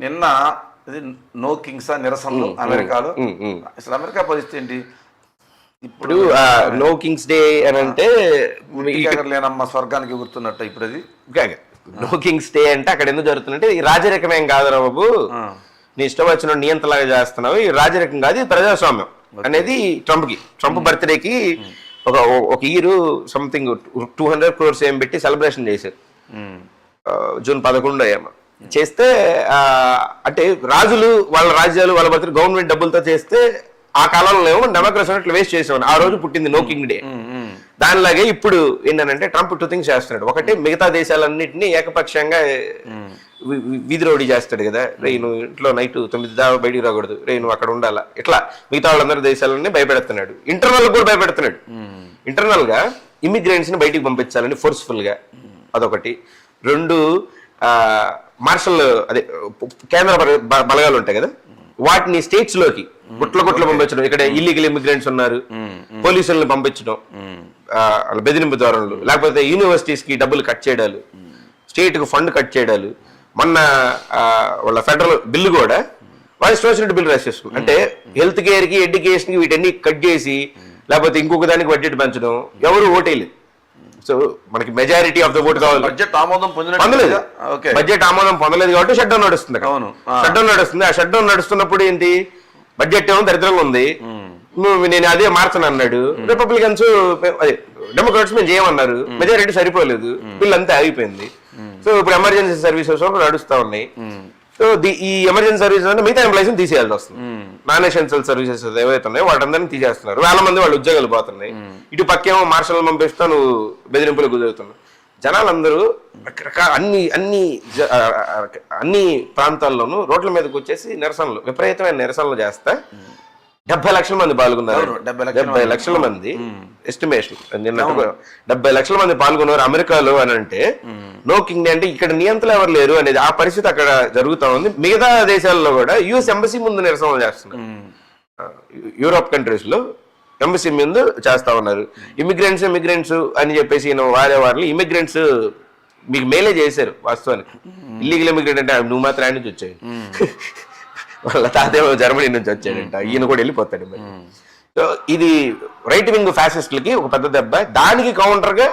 Speaker 2: నిన్న ఇది నో కింగ్సా నిరసనలు అమెరికాలో. అసలు అమెరికా పరిస్థితి ఏంటి? ఇప్పుడు
Speaker 3: నో కింగ్స్ డే అని అంటే
Speaker 2: లేనమ్మ స్వర్గానికి గుర్తున్నట్టు ఇప్పుడు అది.
Speaker 3: నో కింగ్స్ డే అంటే అక్కడ ఎందుకు జరుగుతుందంటే ఈ రాజరికం ఏం కాదురా బాబు. నీ ఇష్టం వచ్చిన నియంతలాగా చేస్తున్నావు. ఈ రాజరికం కాదు ఇది ప్రజాస్వామ్యం అనేది ట్రంప్కి ట్రంప్ బర్త్డేకి ఒక ఒక year something two hundred crores ఏం పెట్టి సెలబ్రేషన్ చేశారు. జూన్ పదకొండు ఏమో. చేస్తే అంటే రాజులు వాళ్ళ రాజ్యాలు వాళ్ళ బతులు గవర్నమెంట్ డబ్బులతో చేస్తే ఆ కాలంలో ఏమో డెమోక్రసీ అట్లా వేస్ట్ చేసేవాడు ఆ రోజు పుట్టింది నో కింగ్ డే. దానిలాగే ఇప్పుడు ఏంటంటే ట్రంప్ టూ థింగ్స్ చేస్తున్నాడు. ఒకటి మిగతా దేశాలన్నింటినీ ఏకపక్షంగా వీధి రౌడీ చేస్తాడు కదా. రే నువ్వు ఇంట్లో నైట్ తొమ్మిది దాకా బయటికి రాకూడదు. రే నువ్వు అక్కడ ఉండాలా? ఇట్లా మిగతా వాళ్ళందరూ దేశాలన్నీ భయపెడుతున్నాడు. ఇంటర్నల్ కూడా భయపెడుతున్నాడు. ఇంటర్నల్గా ఇమిగ్రెంట్స్ని బయటికి పంపించాలని ఫోర్స్ఫుల్గా అదొకటి. రెండు మార్షల్ అదే కేంద్ర బలగాలు ఉంటాయి కదా. వాటిని స్టేట్స్లోకి గుట్ల గుట్ల పంపించడం. ఇక్కడ ఇల్లీగల్ ఇమిగ్రెంట్స్ ఉన్నారు. పోలీసులను పంపించడం. బెదిరింపు ధోరణులు లేకపోతే యూనివర్సిటీస్కి డబ్బులు కట్ చేయడాలు. స్టేట్కు ఫండ్ కట్ చేయడాలు. మొన్న వాళ్ళ ఫెడరల్ బిల్లు కూడా వాళ్ళు ఇష్టం బిల్లు రాసేసుకున్నారు అంటే హెల్త్ కేర్కి ఎడ్యుకేషన్కి వీటన్ని కట్ చేసి లేకపోతే ఇంకొక దానికి బడ్జెట్ పెంచడం. ఎవరు ఓటేయలేదు. సో మనకి మెజారిటీ ఆఫ్ ద ఓట్ కావాలి
Speaker 2: బడ్జెట్ ఆమోదం
Speaker 3: పొందలేదు.
Speaker 2: ఓకే
Speaker 3: బడ్జెట్ ఆమోదం పొందలేదు కాబట్టి షట్ డౌన్ నడుస్తుంది.
Speaker 2: అవును.
Speaker 3: షట్ డౌన్ నడుస్తుంది. ఆ షట్ డౌన్ నడుస్తున్నప్పుడు ఏంటి? బడ్జెట్ ఏమో దరిద్రంగా ఉంది. నువ్వు నేను అదే మార్చను అన్నాడు. రిపబ్లికన్స్ అదే డెమోక్రాట్స్ మేము చేయమన్నారు. మెజారిటీ సరిపోలేదు. బిల్ అంతా ఆగిపోయింది. సో ఇప్పుడు ఎమర్జెన్సీ సర్వీసెస్ కూడా నడుస్తా ఉన్నాయి. సో ఈ ఎమర్జెన్సీ సర్వీసెస్ అంటే మిగతా ఎంప్లాయీస్ తీసేయాల్సి వస్తుంది. నాన్ ఎసెన్షియల్ సర్వీసెస్ ఏవైతే ఉన్నాయో వాటందరినీ తీసేస్తున్నారు. వేల మంది వాళ్ళు ఉద్యోగాలు పోతున్నాయి. ఇటు పక్కేమో మార్షల్ పంపిస్తా నువ్వు బెదిరింపులకు కుదురుతున్నావు. జనాలందరూ రకరకాల అన్ని అన్ని అన్ని ప్రాంతాల్లోనూ రోడ్ల మీదకి వచ్చేసి నిరసనలు విపరీతమైన నిరసనలు చేస్తా డెబ్బై లక్షల మంది పాల్గొన్నారు.
Speaker 2: అవును, 70 లక్షల
Speaker 3: డెబ్బై లక్షల మంది ఎస్టిమేషన్ నిన్న డెబ్బై లక్షల మంది పాల్గొన్నారు అమెరికాలో అని అంటే నో కింగ్ అంటే ఇక్కడ నియంత్రణ ఎవరు లేరు అనేది ఆ పరిస్థితి అక్కడ జరుగుతా ఉంది. మిగతా దేశాల్లో కూడా యుఎస్ ఎంబసీ ముందు నిరసనలు చేస్తున్నారు. యూరోప్ కంట్రీస్లో ఎంబసీ ముందు చేస్తా ఉన్నారు. ఇమిగ్రెంట్స్ ఇమిగ్రెంట్స్ అని చెప్పేసి వారే వారిని ఇమిగ్రెంట్స్ మీకు మేలే చేశారు వాస్తవానికి. ఇల్లీగల్ ఇమిగ్రెంట్ అంటే నువ్వు మాత్రం ఆయన నుంచి వచ్చాయి (laughs) వాళ్ళ తాతేమో జర్మనీ నుంచి వచ్చాడంట. ఈయన కూడా వెళ్ళిపోతాడు మరి. సో ఇది రైట్ వింగ్ ఫ్యాసిస్టులకి ఒక పెద్ద దెబ్బ. దానికి కౌంటర్గా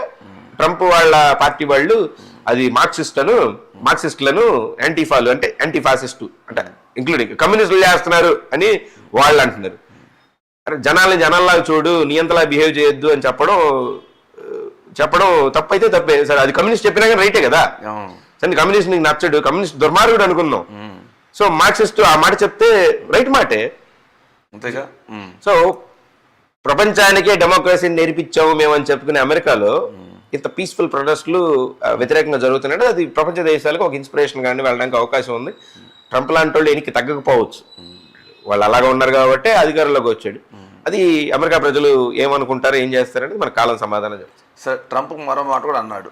Speaker 3: ట్రంప్ వాళ్ళ పార్టీ వాళ్ళు అది మార్క్సిస్టులను మార్క్సిస్టులను యాంటీఫాలు అంటే యాంటీ ఫాసిస్టు అంటే ఇంక్లూడింగ్ కమ్యూనిస్టులు చేస్తున్నారు అని వాళ్ళు అంటున్నారు. జనాల్ని జనాల్లాగా చూడు నియంతలా బిహేవ్ చేయొద్దు అని చెప్పడం చెప్పడం తప్పైతే తప్పే. సరే అది కమ్యూనిస్ట్ చెప్పినా కానీ రైటే కదా. సరే కమ్యూనిస్ట్ నీకు నచ్చడు. కమ్యూనిస్ట్ దుర్మార్గుడు అనుకుందాం. సో మార్క్సిస్ట్ ఆ మాట చెప్తే రైట్ మాటే.
Speaker 2: అంతేగా.
Speaker 3: సో ప్రపంచానికే డెమోక్రసీని నేర్పించాము మేము అని చెప్పుకునే అమెరికాలో ఇంత పీస్ఫుల్ ప్రొటెస్ట్లు వ్యతిరేకంగా జరుగుతున్నాయంటే అది ప్రపంచ దేశాలకు ఒక ఇన్స్పిరేషన్ కానీ వెళ్ళడానికి అవకాశం ఉంది. ట్రంప్ లాంటి వాళ్ళు ఎనికి తగ్గకపోవచ్చు. వాళ్ళు అలాగా ఉన్నారు కాబట్టి అధికారంలోకి వచ్చాడు. అది అమెరికా ప్రజలు ఏమనుకుంటారు ఏం చేస్తారనేది మన కాలం సమాధానం చెప్తారు
Speaker 2: సరే ట్రంప్ మరో మాట కూడా అన్నాడు.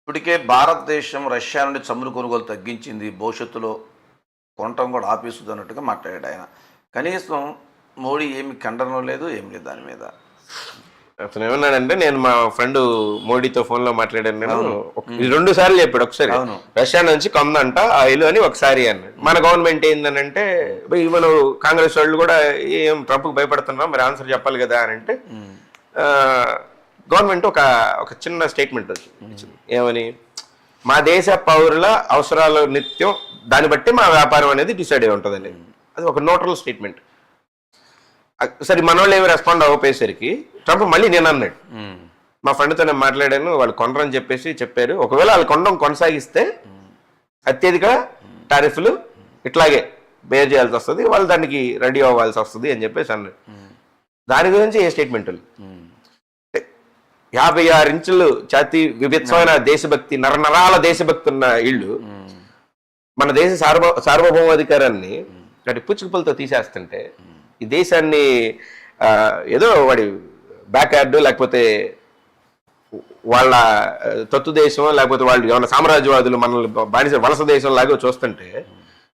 Speaker 2: ఇప్పటికే భారతదేశం రష్యా నుండి చమురు కొనుగోలు తగ్గించింది. భవిష్యత్తులో కొనటం కూడా ఆపేస్తుంది అన్నట్టుగా మాట్లాడాడు ఆయన. కనీసం మోడీ ఏమి ఖండన లేదు ఏం లేదు దాని మీద.
Speaker 3: అతను ఏమన్నాడంటే నేను మా ఫ్రెండ్ మోడీతో ఫోన్లో మాట్లాడాను నేను. రెండు సార్లు చెప్పాడు ఒకసారి. రష్యా నుంచి కొందంట ఆయిల్ అని ఒకసారి అన్నాడు. మన గవర్నమెంట్ ఏందనంటే ఈవెన్ కాంగ్రెస్ వాళ్ళు కూడా ఏం ట్రంప్ భయపడుతున్నాం మరి ఆన్సర్ చెప్పాలి కదా అని అంటే గవర్నమెంట్ ఒక ఒక చిన్న స్టేట్మెంట్ వచ్చింది. ఏమని? మా దేశ పౌరుల అవసరాల నిత్యం దాన్ని బట్టి మా వ్యాపారం అనేది డిసైడ్ అయి ఉంటుందండి. అది ఒక నోటరల్ స్టేట్మెంట్ సరే మన వాళ్ళు ఏమి రెస్పాండ్ అవ్వపోయేసరికి ట్రంప్ మళ్ళీ నేను అన్నాడు. మా ఫ్రెండ్తో నేను మాట్లాడాను వాళ్ళు కొనరని చెప్పేసి చెప్పారు. ఒకవేళ వాళ్ళు కొనడం కొనసాగిస్తే అత్యధిక టారిఫ్లు ఇట్లాగే బేర్ చేయాల్సి వస్తుంది వాళ్ళు దానికి రెడీ అవ్వాల్సి వస్తుంది అని చెప్పేసి అన్నాడు. దాని గురించి ఏ స్టేట్మెంట్ యాభై ఆరు ఇంచులు జాతి విభిత్సమైన దేశభక్తి నరనరాల దేశభక్తి ఉన్న ఇళ్ళు. మన దేశ సార్వ సార్వభౌమాధికారాన్ని వాటి పుచ్చుకుపులతో తీసేస్తుంటే ఈ దేశాన్ని ఏదో వాడి బ్యాక్ యార్డ్ లేకపోతే వాళ్ళ తత్తు దేశం లేకపోతే వాళ్ళు ఏమైనా సామ్రాజ్యవాదులు మనల్ని బానిస వలస దేశం లాగా చూస్తుంటే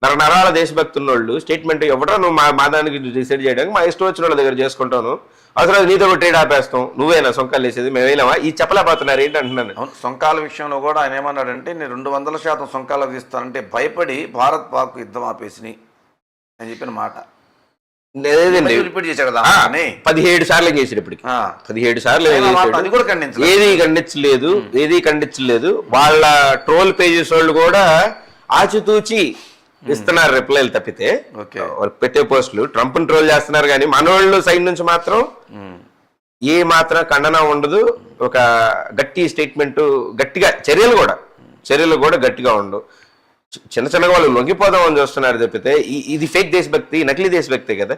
Speaker 3: నరనరాల దేశభక్తి ఉన్నోళ్ళు స్టేట్మెంట్ ఎవడో నువ్వు మా మా దానికి డిసైడ్ చేయడానికి? మా ఇష్టం వచ్చిన వాళ్ళ దగ్గర చేసుకుంటాను. అవసరం నీతో ట్రేడ్ ఆపేస్తాం. నువ్వేనా సొంకాలు వేసేది? మేము వేయలేమా? ఈ చెప్పలేకపోతున్నారు ఏంటి అంటున్నాను?
Speaker 2: అవును సొంకాల విషయంలో కూడా ఆయన ఏమన్నాడంటే నేను రెండు వందల శాతం సొంకాలు విధిస్తానంటే భయపడి భారత్ పాక్ యుద్ధం ఆపేసిని అని చెప్పిన మాట.
Speaker 3: లేదండి
Speaker 2: రిపీట్ చేశాడు.
Speaker 3: పదిహేడు సార్లు ఏం చేసాడు ఇప్పటికి. పదిహేడు సార్లు చేశాడు?
Speaker 2: అది కూడా ఖండించలేదు.
Speaker 3: ఏది ఖండించలేదు ఏది ఖండించలేదు. వాళ్ళ ట్రోల్ పేజెస్ వాళ్ళు కూడా ఆచితూచి ఇస్తున్నారు రిప్లైలు తప్పితే. పెట్టే పోస్టులు. ట్రంప్ ట్రోల్ చేస్తున్నారు కానీ మనోళ్ళు సైడ్ నుంచి మాత్రం
Speaker 2: ఉమ్.
Speaker 3: ఏ మాత్రం ఖండన ఉండదు. ఒక గట్టి స్టేట్మెంట్ గట్టిగా చర్యలు కూడా చర్యలు కూడా గట్టిగా ఉండవు చిన్న చిన్నగా వాళ్ళు లొంగిపోదామని చూస్తున్నారు తప్పితే ఇది ఫేక్ దేశభక్తి నకిలీ దేశభక్తి కదా.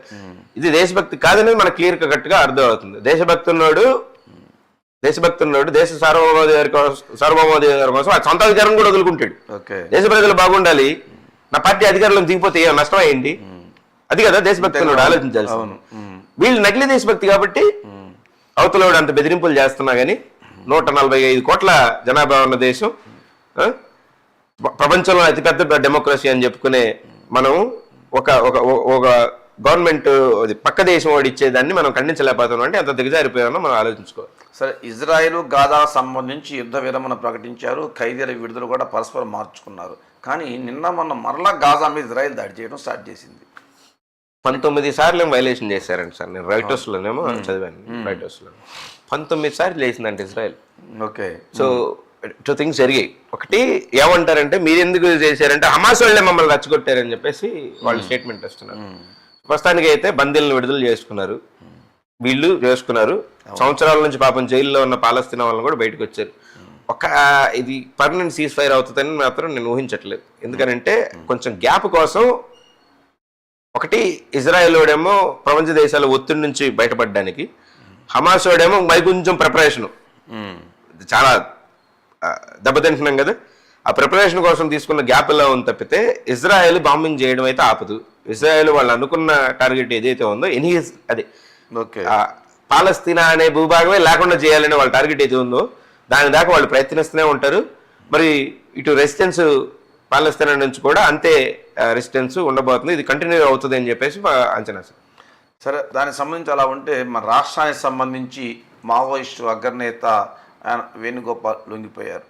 Speaker 3: ఇది దేశభక్తి కాదనేది మనకు క్లియర్ కట్గా అర్థం అవుతుంది దేశభక్తి ఉన్నాడు దేశభక్తి ఉన్నాడు దేశ సార్వభౌమాధికారి కోసం సార్వభౌమాధికారి కోసం సొంత అధికారం కూడా వదులుకుంటాడు. దేశ ప్రజలు బాగుండాలి. నా పార్టీ అధికారంలో దిగిపోతే ఏం నష్టం అయ్యింది? అది కదా దేశభక్తి
Speaker 2: ఉమ్.
Speaker 3: వీళ్ళు నకిలీ దేశభక్తి కాబట్టి అవతలోడు అంత బెదిరింపులు చేస్తున్నా కానీ నూట నలభై ఐదు కోట్ల జనాభా ఉన్న దేశం ప్రపంచంలో అతిపెద్ద డెమోక్రసీ అని చెప్పుకునే మనం ఒక ఒక ఒక- ఒక గవర్నమెంట్ అది పక్క దేశం వాడు ఇచ్చేదాన్ని మనం ఖండించలేకపోతున్నాం. అంటే అంత దిగజారిపోయామో మనం ఆలోచించుకోవాలి.
Speaker 2: సరే ఇజ్రాయెల్ గాదా సంబంధించి యుద్ధ విరమణ ప్రకటించారు. ఖైదీల విడుదల కూడా పరస్పరం మార్చుకున్నారు. కానీ నిన్న మొన్న మరలా గాజా మీద ఇజ్రాయెల్ దాడి చేయడం స్టార్ట్ చేసింది.
Speaker 3: పంతొమ్మిది సార్లు ఏమో వైలేషన్ చేశారండి సార్? నేను రైటర్స్ లోనేమో చదివాను రైటర్స్లో పంతొమ్మిది సార్లు చేసిందంటే Israel.
Speaker 2: Okay.
Speaker 3: So two things జరిగాయి. ఒకటి ఏమంటారంటే మీరు ఎందుకు చేశారంటే హమాస్ వాళ్ళే మమ్మల్ని రచ్చగొట్టారని చెప్పేసి వాళ్ళు స్టేట్మెంట్ ఇస్తున్నారు. ప్రస్తుతానికి అయితే బందీలను విడుదల చేసుకున్నారు. వీళ్ళు చేసుకున్నారు. సంవత్సరాల నుంచి పాపం జైల్లో ఉన్న పాలస్తీనా వాళ్ళని కూడా బయటకు వచ్చారు. ఒక ఇది పర్మనెంట్ సీజ్ ఫైర్ అవుతుందని మాత్రం నేను ఊహించట్లేదు. ఎందుకనంటే కొంచెం గ్యాప్ కోసం ఒకటి ఇజ్రాయెల్ వాడేమో ప్రపంచ దేశాల ఒత్తిడి నుంచి బయటపడడానికి హమాస్ వాడేమో మరి కొంచెం ప్రిపరేషను చాలా దెబ్బతింటున్నాం కదా. ఆ ప్రిపరేషన్ కోసం తీసుకున్న గ్యాప్ ఎలా ఉంది తప్పితే ఇజ్రాయెల్ బాంబింగ్ చేయడం అయితే ఆపదు. ఇజ్రాయెల్ వాళ్ళు అనుకున్న టార్గెట్ ఏదైతే ఉందో ఎనీ అదే పాలస్తీనా అనే భూభాగమే లేకుండా చేయాలనే వాళ్ళ టార్గెట్ ఏది ఉందో దాని దాకా వాళ్ళు ప్రయత్నిస్తూనే ఉంటారు. మరి ఇటు రెసిడెన్స్ పాలస్తీనా నుంచి కూడా అంతే రెసిడెన్స్ ఉండబోతుంది. ఇది కంటిన్యూ అవుతుంది అని చెప్పేసి మా అంచనా సార్.
Speaker 2: సరే దానికి సంబంధించి అలా ఉంటే మన రాష్ట్రానికి సంబంధించి మావోయిస్టు అగ్రనేత ఆయన వేణుగోపాల్ లొంగిపోయారు.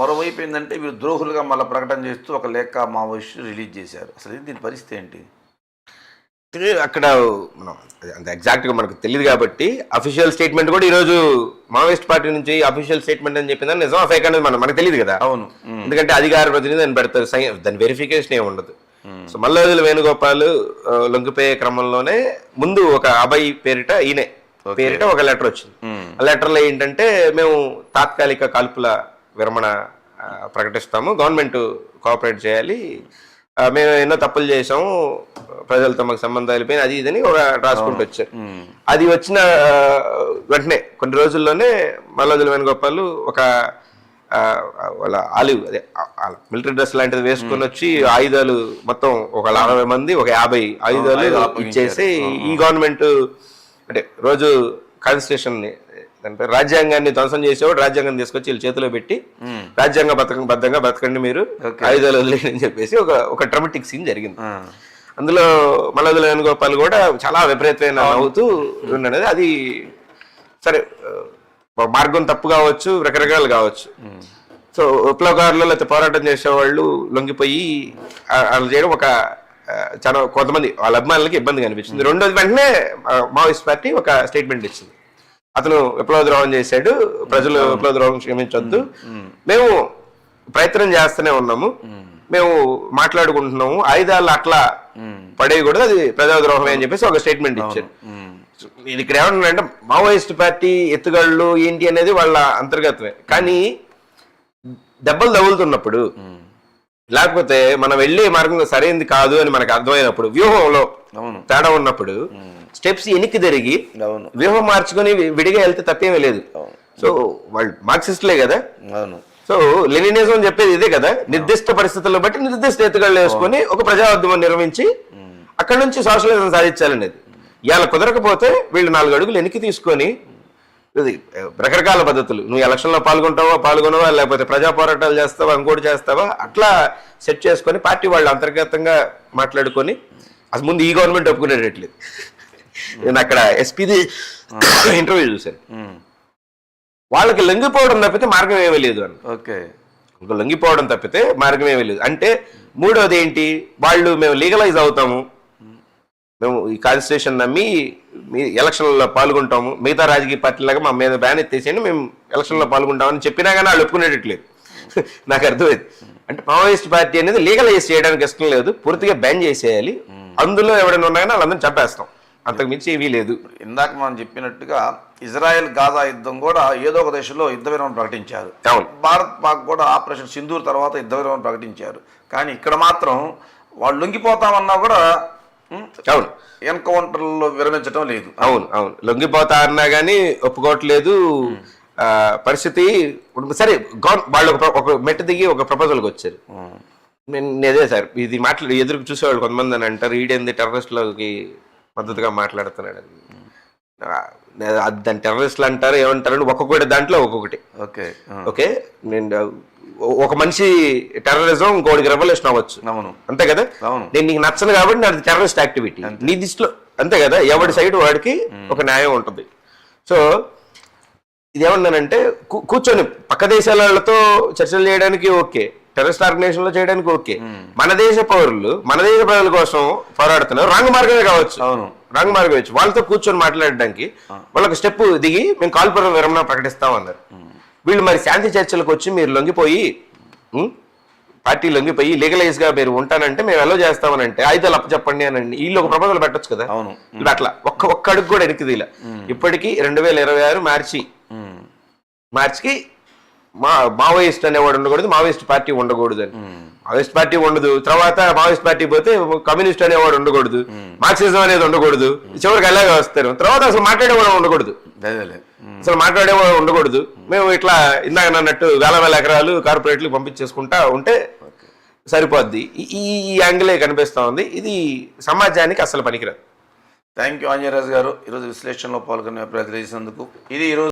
Speaker 2: మరోవైపు ఏంటంటే వీరు ద్రోహులుగా మళ్ళీ ప్రకటన చేస్తూ ఒక లేఖ మావోయిస్టు రిలీజ్ చేశారు. అసలు దీని పరిస్థితి ఏంటి?
Speaker 3: అక్కడ మనం అంత ఎగ్జాక్ట్గా మనకు తెలియదు కాబట్టి అఫీషియల్ స్టేట్మెంట్ కూడా ఈ రోజు మావోయిస్ట్ పార్టీ నుంచి అఫీషియల్ స్టేట్మెంట్ అని చెప్పిందని నిజం ఫేక్ అనేది మనం మనకు తెలియదు కదా.
Speaker 2: అవును.
Speaker 3: ఎందుకంటే అధికార ప్రతినిధి దాన్ని పెడతారు. దాని వెరిఫికేషన్ ఏమి ఉండదు. సో మల్లోజుల వేణుగోపాల్ లొంగిపోయే క్రమంలోనే ముందు ఒక అభయ్ పేరిట ఈయనే పేరిట ఒక లెటర్ వచ్చింది. ఆ లెటర్లో ఏంటంటే మేము తాత్కాలిక కాల్పుల విరమణ ప్రకటిస్తాము. గవర్నమెంట్ కోఆపరేట్ చేయాలి. మేము ఎన్నో తప్పులు చేసాము ప్రజలతో మాకు సంబంధాలు పోయినాయి అది ఇదని ఒక రాసుకుంటూ వచ్చారు. అది వచ్చిన వెంటనే కొన్ని రోజుల్లోనే మల్లోజుల వేణుగోపాల్ ఒక వాళ్ళ ఆలివ్ అదే మిలిటరీ డ్రెస్ లాంటిది వేసుకొని వచ్చి ఆయుధాలు మొత్తం ఒక అరవై మంది ఒక యాభై ఆయుధాలు. ఇచ్చేసి ఈ గవర్నమెంట్ అంటే రోజు కాన్స్టిట్యూషన్ అంటే రాజ్యాంగాన్ని ధ్వంసం చేసేవాడు రాజ్యాంగం తీసుకొచ్చి వీళ్ళ చేతిలో పెట్టి రాజ్యాంగ బతకం బద్ధంగా బతకండి మీరు. ఆయుధాలు వదిలేయండి అని చెప్పేసి ఒక ఒక డ్రమటిక్ సీన్ జరిగింది. అందులో మల్లదుల వేణుగోపాల్ కూడా చాలా విపరీతమైన నవ్వుతూ ఉన్నది అది సరే మార్గం తప్పు కావచ్చు రకరకాలు కావచ్చు. సో విప్లవకారులు లేకపోతే పోరాటం చేసేవాళ్ళు లొంగిపోయి అలా చేయడం ఒక చాలా కొంతమంది వాళ్ళ అభిమానులకి ఇబ్బంది కనిపించింది రెండోది వెంటనే మావోయిస్ట్ పార్టీ ఒక స్టేట్మెంట్ ఇచ్చింది. అతను విప్లవ ద్రోహం చేశాడు ప్రజలు విప్లవ ద్రోహం క్షమించొద్దు. మేము ప్రయత్నం చేస్తూనే ఉన్నాము. మేము మాట్లాడుకుంటున్నాము. ఆయుధాలు అట్లా పడేయకూడదు అది ప్రజాద్రోహమే అని చెప్పేసి ఒక స్టేట్మెంట్ ఇచ్చారు. ఇది ఇక్కడ ఏమన్నా మావోయిస్ట్ పార్టీ ఎత్తుగళ్ళు ఏంటి అనేది వాళ్ళ అంతర్గతమే. కానీ దెబ్బలు తగులుతున్నప్పుడు లేకపోతే మనం వెళ్ళే మార్గం సరైనది కాదు అని మనకు అర్థమైనప్పుడు వ్యూహంలో. తేడా ఉన్నప్పుడు స్టెప్స్ ఎనికి తిరిగి
Speaker 2: అవును.
Speaker 3: వ్యూహం మార్చుకొని విడిగా వెళ్తే తప్పేమీ లేదు. సో వాళ్ళు మార్క్సిస్టులే కదా.
Speaker 2: అవును.
Speaker 3: సో లెనినిజం అని చెప్పేది ఇదే కదా. నిర్దిష్ట పరిస్థితుల్లో బట్టి నిర్దిష్ట ఎత్తుగళ్ళు వేసుకొని ఒక ప్రజాఉద్యమం నిర్వహించి అక్కడ నుంచి సోషలిజం సాధించాలనేది. ఇవాళ కుదరకపోతే వీళ్ళు నాలుగు అడుగులు వెనక్కి తీసుకొని రకరకాల పద్ధతులు. నువ్వు ఎలక్షన్లో పాల్గొంటావా పాల్గొనవా లేకపోతే ప్రజా పోరాటాలు చేస్తావా ఇంకోటి చేస్తావా అట్లా సెట్ చేసుకొని పార్టీ వాళ్ళు అంతర్గతంగా మాట్లాడుకొని అసలు ముందు ఈ గవర్నమెంట్ ఒప్పుకునేటట్లేదు. నేను అక్కడ ఎస్పీది ఇంటర్వ్యూ (coughs) చూశాను. వాళ్ళకి లొంగిపోవడం తప్పితే మార్గం ఏమీ లేదు అని.
Speaker 2: ఓకే.
Speaker 3: ఇంకా లొంగిపోవడం తప్పితే మార్గం ఏమీ లేదు. అంటే మూడోది ఏంటి? వాళ్ళు మేము లీగలైజ్ అవుతాము. మేము ఈ కాన్స్టిట్యూషన్ నమ్మి మీ ఎలక్షన్లో పాల్గొంటాము. మిగతా రాజకీయ పార్టీలాగా మా మీద బ్యాన్ ఎత్తేసేయండి మేము ఎలక్షన్లో పాల్గొంటామని చెప్పినా కానీ వాళ్ళు ఒప్పుకునేటట్లేదు. (laughs) నాకు అర్థమైంది. అంటే మావోయిస్ట్ పార్టీ అనేది లీగలైజ్ చేయడానికి ఇష్టం లేదు. పూర్తిగా బ్యాన్ చేసేయాలి. అందులో ఎవరైనా ఉన్నా కానీ వాళ్ళందరినీ చంపేస్తాం. అంతకు మించి ఏమీ లేదు.
Speaker 2: ఇందాక మనం చెప్పినట్టుగా ఇజ్రాయెల్ గాజా యుద్ధం కూడా ఏదో ఒక దేశంలో యుద్ధ విరమణ ప్రకటించారు.
Speaker 3: అవును.
Speaker 2: భారత్ పాక్ కూడా ఆపరేషన్ సింధూర్ తర్వాత యుద్ధ విరమణ ప్రకటించారు. కానీ ఇక్కడ మాత్రం వాళ్ళు లొంగిపోతామన్నా కూడా
Speaker 3: అవును.
Speaker 2: ఎన్కౌంటర్లో విరమించడం లేదు.
Speaker 3: అవును అవును. లొంగిపోతా అన్నా కానీ ఒప్పుకోవట్లేదు ఆ, పరిస్థితి సరే వాళ్ళు ఒక మెట్టు దిగి ఒక ప్రపోజల్కి వచ్చారు. నేను అదే సార్ ఇది మాట్లాడి ఎదురు చూసేవాళ్ళు కొంతమంది అని అంటారు. ఈడేంది టెర్రరిస్టులకి మద్దతుగా మాట్లాడుతున్నాడు దాని టెర్రరిస్టులు అంటారు ఏమంటారు ఒక్కొక్కటి దాంట్లో ఒక్కొక్కటి.
Speaker 2: Okay
Speaker 3: okay? నేను ఒక మనిషి టెర్రరిజం ఇంకోటికి రెవల్యూషన్ అవ్వచ్చు.
Speaker 2: అవును.
Speaker 3: అంతే కదా?
Speaker 2: అవును.
Speaker 3: నేను నీకు నచ్చను కాబట్టి నాది టెర్రరిస్ట్ యాక్టివిటీ. నీ దిశలో అంతే కదా? ఎవడి సైడ్ వాడికి ఒక న్యాయం ఉంటుంది. సో ఇది ఏమన్నానంటే కూర్చొని పక్క దేశాల వాళ్ళతో చర్చలు చేయడానికి ఓకే. టెర్రరిస్ట్ ఆర్గనైజేషన్లో చేయడానికి ఓకే. మన దేశ పౌరులు మన దేశ ప్రజల కోసం పోరాడుతున్నారు. రంగు మార్గమే కావచ్చు.
Speaker 2: అవును.
Speaker 3: రంగు మార్గం ఇచ్చు వాళ్ళతో కూర్చొని మాట్లాడడానికి వాళ్ళకి స్టెప్ దిగి మేము కాల్పుర విరమణ ప్రకటిస్తాం అన్నారు. వీళ్ళు మరి శాంతి చర్చలకు వచ్చి మీరు లొంగిపోయి? పార్టీ లొంగిపోయి లీగలైజ్గా మీరు ఉంటానంటే మేము ఎలా చేస్తామని అంటే ఆయుధాలు అప్పు చెప్పండి అని వీళ్ళు ఒక ప్రపోజల్ పెట్టొచ్చు కదా.
Speaker 2: అవును.
Speaker 3: అట్లా ఒక్క ఒక్క అడుగు కూడా వెనక్కి తీల ఇప్పటికీ రెండు వేల ఇరవై ఆరు మార్చి. మార్చికి మా మావోయిస్ట్ అనేవాడు ఉండకూడదు మావోయిస్ట్ పార్టీ ఉండకూడదు అని. మావోయిస్ట్ పార్టీ ఉండదు. తర్వాత మావోయిస్ట్ పార్టీ పోతే కమ్యూనిస్ట్ అనేవాడు ఉండకూడదు. మార్క్సిజం అనేది ఉండకూడదు. చివరికి అలాగే వస్తారు. తర్వాత అసలు మాట్లాడేవాడు ఉండకూడదు. అసలు మాట్లాడేవాడు ఉండకూడదు. మేము ఇట్లా ఇందాక అన్నట్టు వేల వేల ఎకరాలు కార్పొరేట్లు పంపించేసుకుంటా ఉంటే సరిపోద్ది. ఈ- యాంగిలే కనిపిస్తా ఉంది. ఇది సమాజానికి అసలు పనికిరాదు.
Speaker 2: థ్యాంక్ యూ ఆంజరాజు గారు. ఈరోజు విశ్లేషణలో పాల్గొనే ప్రయత్నం చేసినందుకు. ఇది ఈరోజు